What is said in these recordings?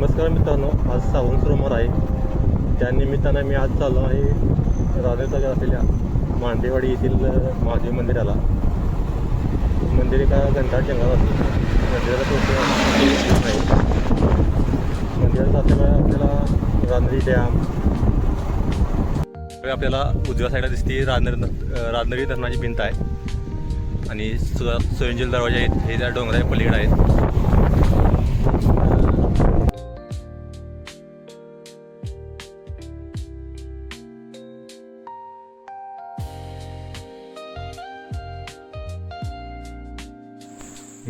नमस्कार मित्रांनो आज सावंत सोमवार आहे त्यानिमित्तानं मी आज चाललो आहे राधेताजा असलेल्या मांडेवाडी येथील महादेव मंदिराला. मंदिर एका घंटा जंगलात असते मंदिराला पोहोचण्यासाठी आहे. मंदिरात जाताना आपल्याला रानरी डॅम. आपल्याला उजव्या साईडला दिसते रानर रानरी धरणाची भिंत आहे. आणि सुद्धा स्वयंजल दरवाजे आहेत हे त्या डोंगराच्या पलीकडे आहेत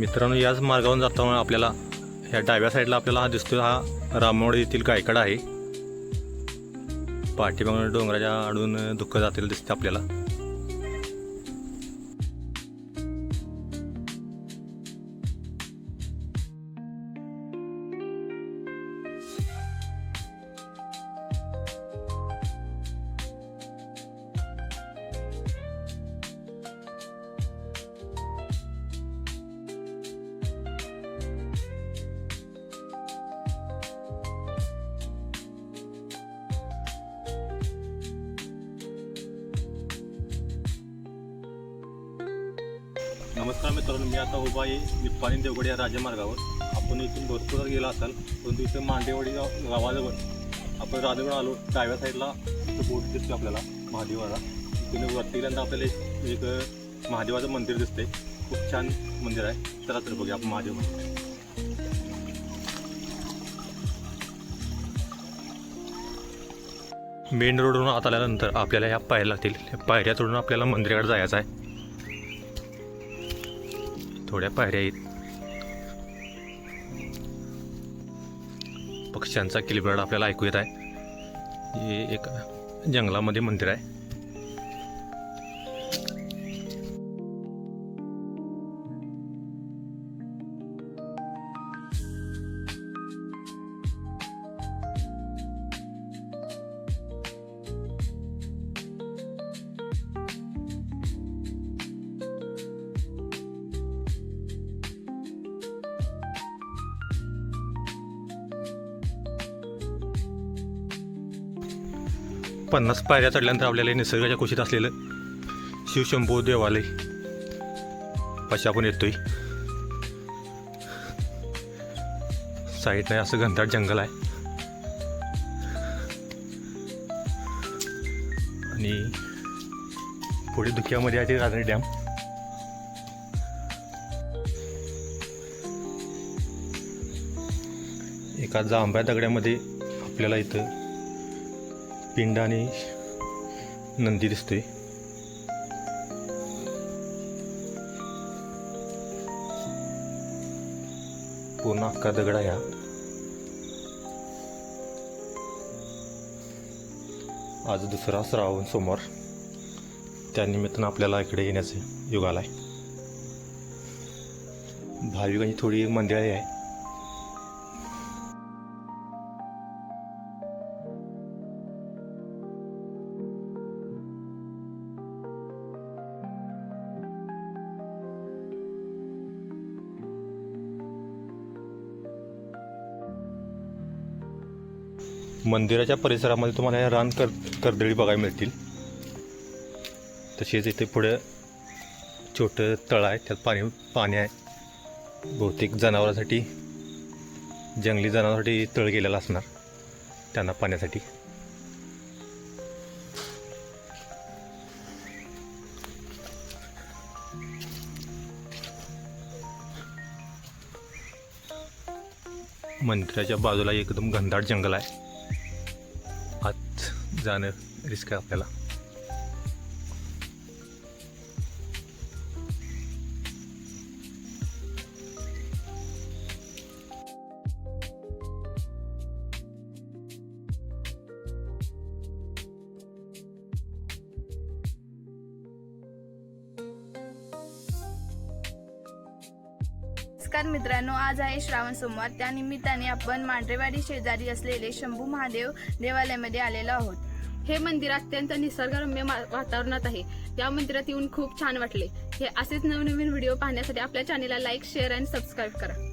मित्रांनो याच मार्गावरून जाताना आपल्याला ह्या डाव्या साईडला आपल्याला हा दिसतो हा रामवाडी येथील गायकडा आहे. पाठीमागून डोंगराच्या आडून दुःख जातील दिसते आपल्याला. नमस्कार मित्रांनो मी आता उभा आहे निप्पाणी देवगड या राजमार्गावर. आपण इथून भरपूर गेला असाल परंतु इथं मांडेवाडी गावाजवळ आपण राजगड आलो डाव्या साईडला इथं बोट दिसतो आपल्याला महादेवाला. तिथे वरती गेल्यानंतर आपल्याला एक एक महादेवाचं मंदिर दिसतंय. खूप छान मंदिर आहे. चला तर बघूया आपण महादेव मंदिर. मेन रोडवरून आत आल्यानंतर आपल्याला ह्या पायऱ्या लागतील पायऱ्या चढून आपल्याला मंदिराकडे जायचं आहे. थोड्या पायऱ्या आहेत पक्ष्यांचा किलबिराड आपल्याला ऐकू येत आहे. हे एक जंगलामध्ये मंदिर आहे. पन्नास पायऱ्या चढल्यानंतर आपल्याला निसर्गाच्या कुशीत असलेलं शिवशंभू देवालय पाशी आपण येतोय. साईडने असं घनदाट जंगल आहे. आणि पुढे धुक्यामध्ये आहे ते राजणी डॅम. एका जांभ्या दगड्यामध्ये आपल्याला इथं पिंड आणि नंदी दिसतोय. पूर्ण अख्खा दगड आहे हा. आज दुसरा श्रावण सोमवार. त्यानिमित्तानं आपल्याला इकडे येण्याचं युगाला आलाय भाविकांची थोडी मंदिळे आहे. मंदिराच्या परिसरामध्ये तुम्हाला या रान कर कर्दळी बघायला मिळतील. तसेच इथे पुढे छोटं तळ आहे त्यात पाणी पाणी आहे. बहुतेक जनावरांसाठी जंगली जनावरांसाठी तळ गेलेला असणार त्यांना पाण्यासाठी. मंदिराच्या बाजूला एकदम घनदाट जंगल आहे. जाणं रिस्क आहे आपल्याला. नमस्कार मित्रांनो आज आहे श्रावण सोमवार. त्यानिमित्ताने आपण मांढरेवाडी शेजारी असलेले शंभू महादेव देवालयामध्ये आलेलो आहोत. हे मंदिर अत्यंत निसर्गरम्य वातावरणात आहे. या मंदिरात येऊन खूप छान वाटले. हे असेच नवनवीन व्हिडिओ पाहण्यासाठी आपल्या चॅनेलला लाईक शेअर आणि सबस्क्राईब करा.